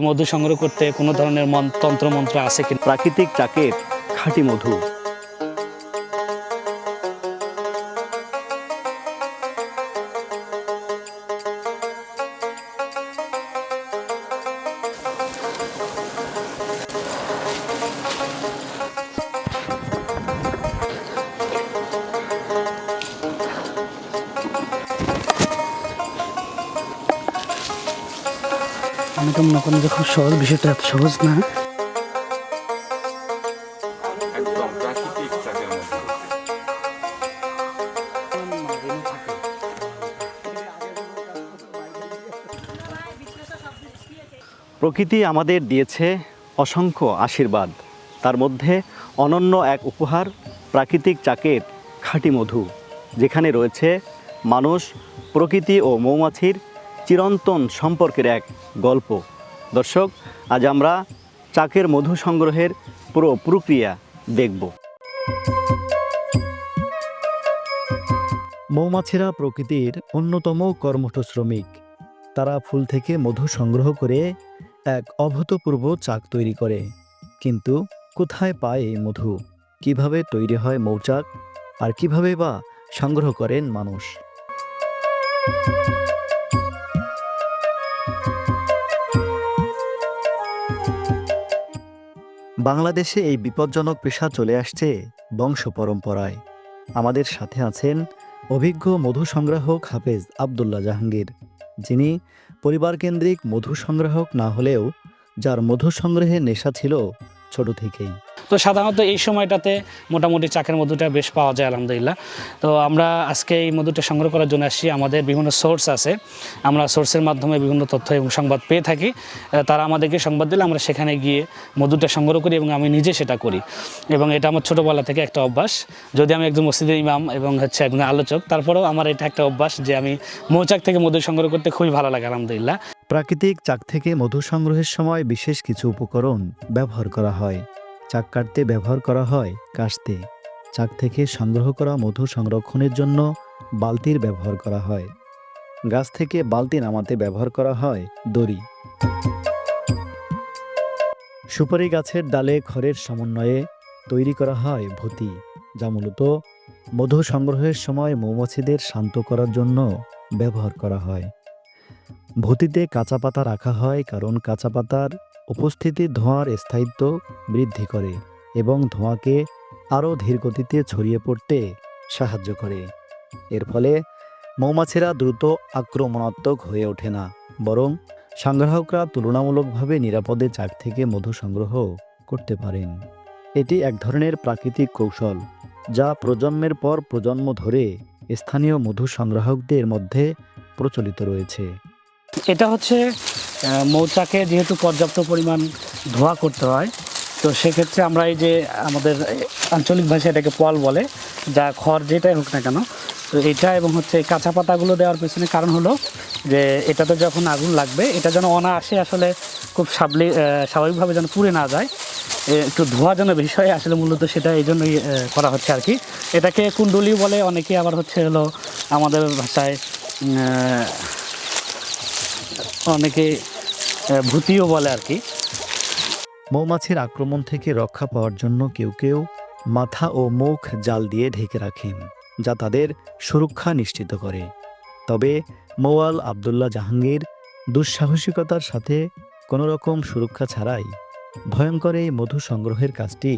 মধু সংগ্রহ করতে কোনো ধরনের মন- তন্ত্রমন্ত্র আছে কিনা? প্রাকৃতিক চাকের খাঁটি মধু। তো মনে করেন যে খুব সহজ বিষয়টা এত সহজ না। প্রকৃতি আমাদের দিয়েছে অসংখ্য আশীর্বাদ। তার মধ্যে অনন্য এক উপহার প্রাকৃতিক চাকের খাঁটি মধু যেখানে রয়েছে মানুষ প্রকৃতি ও মৌমাছির চিরন্তন সম্পর্কের এক গল্প। দর্শক, আজ আমরা চাকের মধু সংগ্রহের পুরো প্রক্রিয়া দেখব। মৌমাছিরা প্রকৃতির অন্যতম কর্মঠ শ্রমিক। তারা ফুল থেকে মধু সংগ্রহ করে এক অভূতপূর্ব চাক তৈরি করে। কিন্তু কোথায় পায় এই মধু? কীভাবে তৈরি হয় মৌচাক? আর কীভাবে বা সংগ্রহ করেন মানুষ? বাংলাদেশে এই বিপজ্জনক পেশা চলে আসছে বংশ পরম্পরায়। আমাদের সাথে আছেন অভিজ্ঞ মধু সংগ্রাহক হাফেজ আবদুল্লাহ জাহাঙ্গীর, যিনি পরিবারকেন্দ্রিক মধু সংগ্রাহক না হলেও যার মধু সংগ্রহে নেশা ছিল ছোট থেকেই। তো সাধারণত এই সময়টাতে মোটামুটি চাকের মধুটা বেশ পাওয়া যায়, আলহামদুলিল্লাহ। তো আমরা আজকে এই মধুটা সংগ্রহ করার জন্য আসছি, আমাদের বিভিন্ন সোর্স আছে। আমরা সোর্সের মাধ্যমে বিভিন্ন তথ্য এবং সংবাদ পেয়ে থাকি। তারা আমাদেরকে সংবাদ দিলে আমরা সেখানে গিয়ে মধুটা সংগ্রহ করি এবং আমি নিজে সেটা করি। এবং এটা আমার ছোটোবেলা থেকে একটা অভ্যাস। যদি আমি একজন মসজিদের ইমাম এবং হচ্ছে একজন আলোচক, তারপরেও আমার এটা একটা অভ্যাস যে আমি মৌচাক থেকে মধু সংগ্রহ করতে খুবই ভালো লাগে, আলহামদুলিল্লাহ। প্রাকৃতিক চাক থেকে মধু সংগ্রহের সময় বিশেষ কিছু উপকরণ ব্যবহার করা হয়। চাক কাটতে ব্যবহার করা হয় কাস্তে চাক থেকে সংগ্রহ করা মধু সংরক্ষণের জন্য বালতির ব্যবহার করা হয়। গাছ থেকে বালতি নামাতে ব্যবহার করা হয় দড়ি। সুপারি গাছের ডালে খড়ের সমন্বয়ে তৈরি করা হয় ভূতি, যা মূলত মধু সংগ্রহের সময় মৌমাছিদের শান্ত করার জন্য ব্যবহার করা হয়। ভূতিতে কাঁচা পাতা রাখা হয় কারণ কাঁচা পাতার উপস্থিতি ধোঁয়ার স্থায়িত্ব বৃদ্ধি করে এবং ধোঁয়াকে আরও ধীরগতিতে ছড়িয়ে পড়তে সাহায্য করে। এর ফলে মৌমাছিরা দ্রুত আক্রমণাত্মক হয়ে ওঠে না, বরং সংগ্রাহকরা তুলনামূলকভাবে নিরাপদে চাক থেকে মধু সংগ্রহ করতে পারেন। এটি এক ধরনের প্রাকৃতিক কৌশল, যা প্রজন্মের পর প্রজন্ম ধরে স্থানীয় মধু সংগ্রাহকদের মধ্যে প্রচলিত রয়েছে। এটা হচ্ছে মৌচাকে যেহেতু পর্যাপ্ত পরিমাণ ধোয়া করতে হয়, তো সেক্ষেত্রে আমরা এই যে আমাদের আঞ্চলিক ভাষায় এটাকে পল বলে, যা খড় যেটাই হোক না কেন, তো এটা এবং হচ্ছে কাঁচা পাতাগুলো দেওয়ার পেছনে কারণ হলো যে এটাতে যখন আগুন লাগবে, এটা যেন অনায়াসে আসলে খুব সাবলি স্বাভাবিকভাবে যেন পুড়ে না যায় একটু ধোয়া যেন বিষয়ে আসলে মূলত সেটা এই জন্যই করা হচ্ছে আর কি। এটাকে কুণ্ডলি বলে অনেকে আবার হচ্ছে হলো আমাদের ভাষায় অনেকে ভূতিও বলে আর কি। মৌমাছির আক্রমণ থেকে রক্ষা পাওয়ার জন্য কেউ কেউ মাথা ও মুখ জাল দিয়ে ঢেকে রাখেন, যা তাদের সুরক্ষা নিশ্চিত করে। তবে মৌয়াল আবদুল্লাহ জাহাঙ্গীর দুঃসাহসিকতার সাথে কোনো রকম সুরক্ষা ছাড়াই ভয়ঙ্কর এই মধু সংগ্রহের কাজটি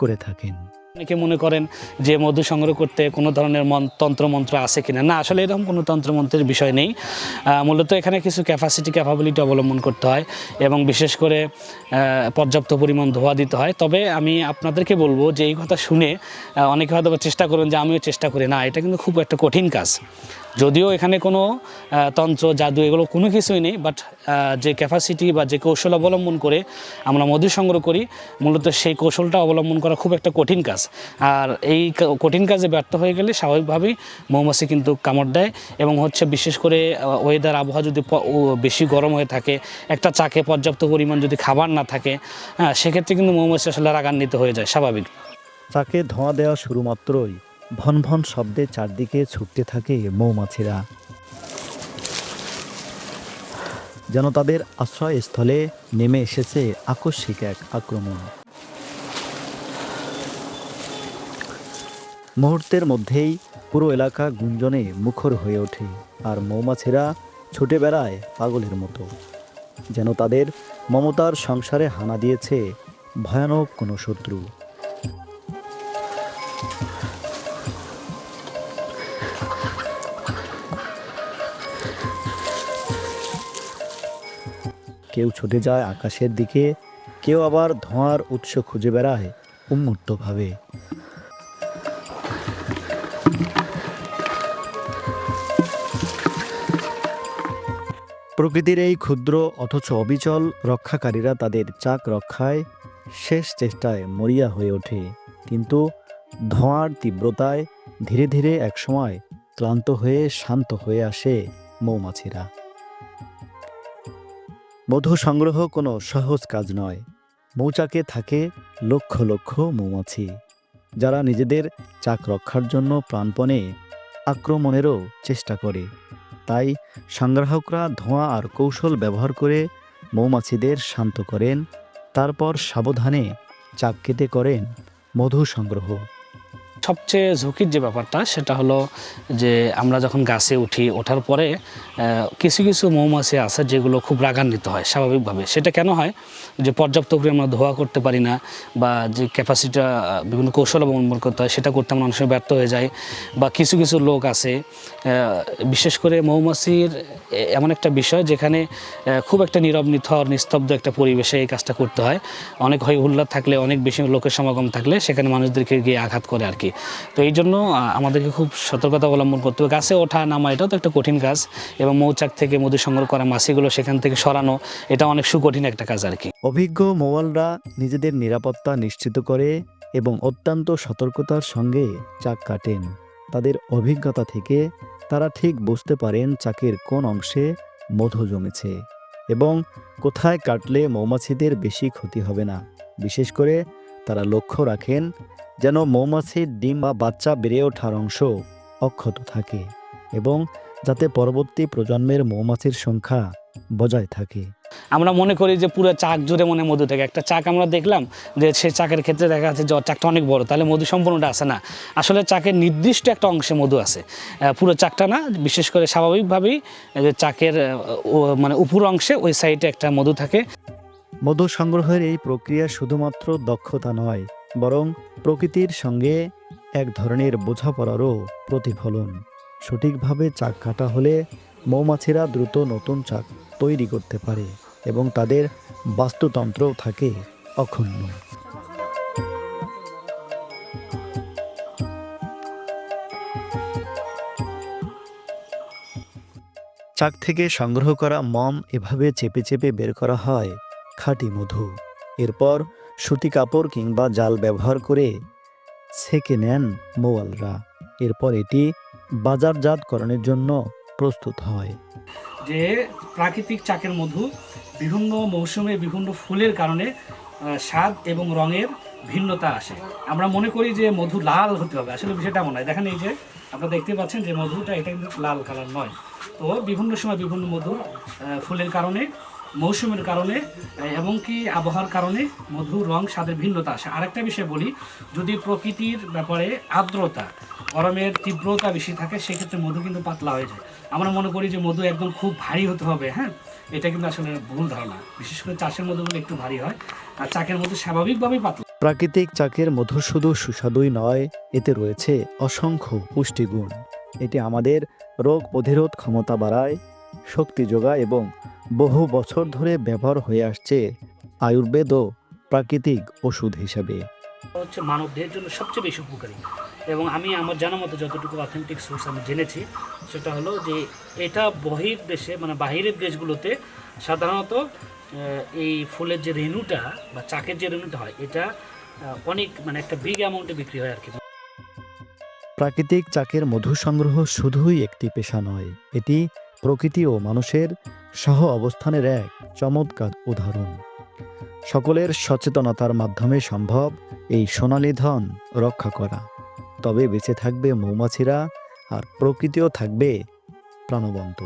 করে থাকেন। অনেকে মনে করেন যে মধু সংগ্রহ করতে কোনো ধরনের মন তন্ত্রমন্ত্র আছে কিনা? না, আসলে এরকম কোনো তন্ত্রমন্ত্রের বিষয় নেই। মূলত এখানে কিছু ক্যাপাসিটি ক্যাপাবিলিটি অবলম্বন করতে হয় এবং বিশেষ করে পর্যাপ্ত পরিমাণ ধোয়া দিতে হয়। তবে আমি আপনাদেরকে বলব যে এই কথা শুনে অনেকে হয়তো চেষ্টা করবেন যে আমিও চেষ্টা করি। না, এটা কিন্তু খুব একটা কঠিন কাজ। যদিও এখানে কোনো তন্ত্র, জাদু এগুলো কোনো কিছুই নেই বাট যে ক্যাপাসিটি বা যে কৌশল অবলম্বন করে আমরা মধু সংগ্রহ করি, মূলত সেই কৌশলটা অবলম্বন করা খুব একটা কঠিন কাজ। আর এই কঠিন কাজে ব্যর্থ হয়ে গেলে স্বাভাবিকভাবেই মৌমাছি কিন্তু কামড় দেয় এবং হচ্ছে বিশেষ করে ওয়েদার আবহাওয়া যদি বেশি গরম হয়ে থাকে, একটা চাকে পর্যাপ্ত পরিমাণ যদি খাবার না থাকে হ্যাঁ সেক্ষেত্রে কিন্তু মৌমাছি আসলে রাগান্বিত হয়ে যায়, স্বাভাবিক। তাকে ধোঁয়া দেওয়া শুরুমাত্রই ভন ভন শব্দে চারদিকে ছুটতে থাকে মৌমাছিরা। যেন তাদের আশ্রয়স্থলে নেমে এসেছে আকস্মিক এক আক্রমণ। মুহূর্তের মধ্যেই পুরো এলাকা গুঞ্জনে মুখর হয়ে ওঠে আর মৌমাছিরা ছুটে বেড়ায় পাগলের মতো। যেন তাদের মমতার সংসারে হানা দিয়েছে ভয়ানক কোনো শত্রু। কেউ ছুটে যায় আকাশের দিকে, কেউ আবার ধোঁয়ার উৎস খুঁজে বেড়ায় উন্মুক্তভাবে প্রকৃতির এই ক্ষুদ্র অথচ অবিচল রক্ষাকারীরা তাদের চাক রক্ষায় শেষ চেষ্টায় মরিয়া হয়ে ওঠে। কিন্তু ধোঁয়ার তীব্রতায় ধীরে ধীরে একসময় ক্লান্ত হয়ে শান্ত হয়ে আসে মৌমাছিরা। মধু সংগ্রহ কোনো সহজ কাজ নয়। মৌচাকে থাকে লক্ষ লক্ষ মৌমাছি, যারা নিজেদের চাক রক্ষার জন্য প্রাণপণে আক্রমণেরও চেষ্টা করে। তাই সংগ্রাহকরা ধোঁয়া আর কৌশল ব্যবহার করে মৌমাছিদের শান্ত করেন, তারপর সাবধানে চাক কেটে করেন মধু সংগ্রহ। সবচেয়ে ঝুঁকির যে ব্যাপারটা সেটা হলো যে আমরা যখন গাছে উঠি, ওঠার পরে কিছু কিছু মৌমাছি আছে যেগুলো খুব রাগান্বিত হয় স্বাভাবিকভাবে। সেটা কেন হয়? যে পর্যাপ্ত করে আমরা ধোয়া করতে পারি না বা যে ক্যাপাসিটিটা বিভিন্ন কৌশল অবলম্বন করতে হয় সেটা করতে আমরা অনেক ব্যর্থ হয়ে যাই বা কিছু কিছু লোক আছে বিশেষ করে মৌমাছির এমন একটা বিষয় যেখানে খুব একটা নীরব, নিথর, নিস্তব্ধ একটা পরিবেশে এই কাজটা করতে হয়। অনেক হই হুল্লা থাকলে, অনেক বেশি লোকের সমাগম থাকলে সেখানে মানুষদেরকে গিয়ে আঘাত করে আর কি। তো এই জন্য আমাদেরকে খুব সতর্কতা অবলম্বন করতে হবে। গাছে ওঠা, নামা, এটাও তো একটা কঠিন কাজ এবং মৌচাক থেকে মধু সংগ্রহ করা মাছিগুলো সেখান থেকে সরানো, এটা অনেক সুকঠিন একটা কাজ আর কি। অভিজ্ঞ মোয়ালরা নিজেদের নিরাপত্তা নিশ্চিত করে এবং অত্যন্ত সতর্কতার সঙ্গে চাক কাটেন। তাদের অভিজ্ঞতা থেকে তারা ঠিক বুঝতে পারেন চাকের কোন অংশে মধু জমেছে এবং কোথায় কাটলে মৌমাছিদের বেশি ক্ষতি হবে না। বিশেষ করে তারা লক্ষ্য রাখেন যেন মৌমাছির ডিম বা বাচ্চা বেড়ে ওঠার অংশ অক্ষত থাকে এবং যাতে পরবর্তী প্রজন্মের মৌমাছির সংখ্যা বজায় থাকে। আমরা মনে করি যে পুরো চাক জুড়ে মনে মধু থাকে। একটা চাক আমরা দেখলাম যে সে চাকের ক্ষেত্রে দেখা যাচ্ছে যে চাকটা অনেক বড় তাহলে মধু সম্পূর্ণটা আছে না। আসলে চাকের নির্দিষ্ট একটা অংশে মধু আছে। পুরো চাকটা না বিশেষ করে স্বাভাবিকভাবেই চাকের মানে উপর অংশে ওই সাইডে একটা মধু থাকে। মধু সংগ্রহের এই প্রক্রিয়া শুধুমাত্র দক্ষতা নয় বরং প্রকৃতির সঙ্গে এক ধরনের বোঝাপড়ারও প্রতিফলন। সঠিকভাবে চাক কাটা হলে মৌমাছিরা দ্রুত নতুন চাক তৈরি করতে পারে এবং তাদের বাস্তুতন্ত্রও থাকে অক্ষুণ্ণ। চাক থেকে সংগ্রহ করা মম এভাবে চেপে চেপে বের করা হয় খাঁটি মধু। এরপর সুতি কাপড় কিংবা জাল ব্যবহার করে ছেঁকে নেন মোয়ালরা। এরপর এটি বাজারজাতকরণের জন্য প্রস্তুত হয়। যে প্রাকৃতিক চাকের মধু বিভিন্ন মৌসুমে বিভিন্ন ফুলের কারণে স্বাদ এবং রঙের ভিন্নতা আসে। আমরা মনে করি যে মধু লাল হতে হবে। আসলে বিষয়টা এমন নয়। দেখেন এই যে আপনারা দেখতে পাচ্ছেন যে মধুটা এটা কিন্তু লাল কালার নয়। তো বিভিন্ন সময় বিভিন্ন মধুর ফুলের কারণে মৌসুমের কারণে এবং কি আবহাওয়ার কারণে মধুর রং, স্বাদের ভিন্নতা আসে। আরেকটা বিষয় বলি, যদি প্রকৃতির ব্যাপারে আর্দ্রতা, গরমের তীব্রতা বেশি থাকে, সেক্ষেত্রে মধু কিন্তু পাতলা হয়ে যায়। আমরা মনে করি যে মধু একদম খুব ভারী হতে হবে হ্যাঁ? এটা কিন্তু আসলে ভুল ধারণা। বিশেষ করে চাষের মধুগুলো একটু ভারী হয়, আর চাকের মধু স্বাভাবিকভাবেই পাতলা। প্রাকৃতিক চাকের মধু শুধু সুস্বাদুই নয়, এতে রয়েছে অসংখ্য পুষ্টিগুণ। এটি আমাদের রোগ প্রতিরোধ ক্ষমতা বাড়ায়, শক্তি যোগায় এবং বহু বছর ধরে ব্যবহার হয়ে আসছে আয়ুর্বেদ ও প্রাকৃতিক ওষুধ হিসেবে। হচ্ছে মানব দেহের জন্য সবচেয়ে বেশি উপকারী। এবং আমি আমার জানা মতো যতটুকু অথেন্টিক সোর্স আমি জেনেছি সেটা হলো যে এটা বহির দেশে মানে বাহিরের দেশগুলোতে সাধারণত এই ফুলের যে রেণুটা বা চাকের যে রেণুটা হয় এটা অনেক মানে একটা বিগ অ্যামাউন্টে বিক্রি হয় আর কি। প্রাকৃতিক চাকের মধু সংগ্রহ শুধুই একটি পেশা নয় এটি প্রকৃতি ও মানুষের সহ অবস্থানের এক চমৎকার উদাহরণ। সকলের সচেতনতার মাধ্যমে সম্ভব এই সোনালী ধন রক্ষা করা। তবে বেঁচে থাকবে মৌমাছিরা আর প্রকৃতিও থাকবে প্রাণবন্ত।